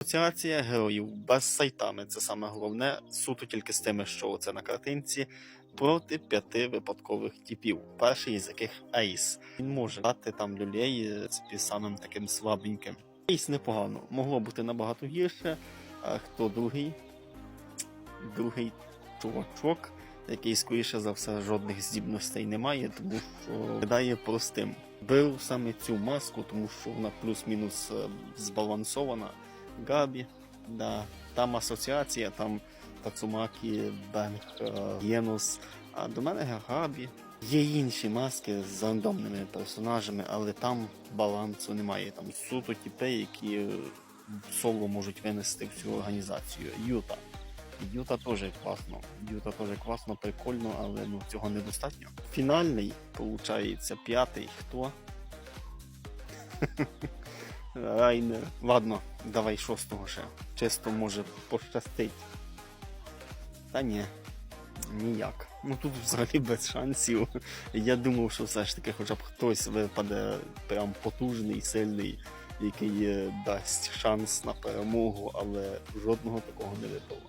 Асоціація героїв без сайтами це саме головне, суто тільки з тими, що це на картинці, проти п'яти випадкових типів. Перший з яких Ейс. Він може дати там люлей е, з самим таким слабеньким. Ейс непогано, могло бути набагато гірше. А хто другий? Другий чувачок, який, скоріше за все, жодних здібностей не має, тому що виглядає простим. Бив саме цю маску, тому що вона плюс-мінус е, збалансована. Габі, да, там асоціація, там Тацумакі, Бенг, е, Єнус. А до мене Габі. Є інші маски з рандомними персонажами, але там балансу немає. Там суто тіпи, які соло можуть винести в цю організацію. Юта. Юта теж класно. Юта теж класно, прикольно, але ну, цього недостатньо. Фінальний, виходить, п'ятий. Хто? Райнер. Ладно, давай шостого ще. Чисто може пощастить. Та ні. Ніяк. Ну тут взагалі без шансів. Я думав, що все ж таки хоча б хтось випаде прям потужний, сильний, який е, дасть шанс на перемогу, але жодного такого не випало.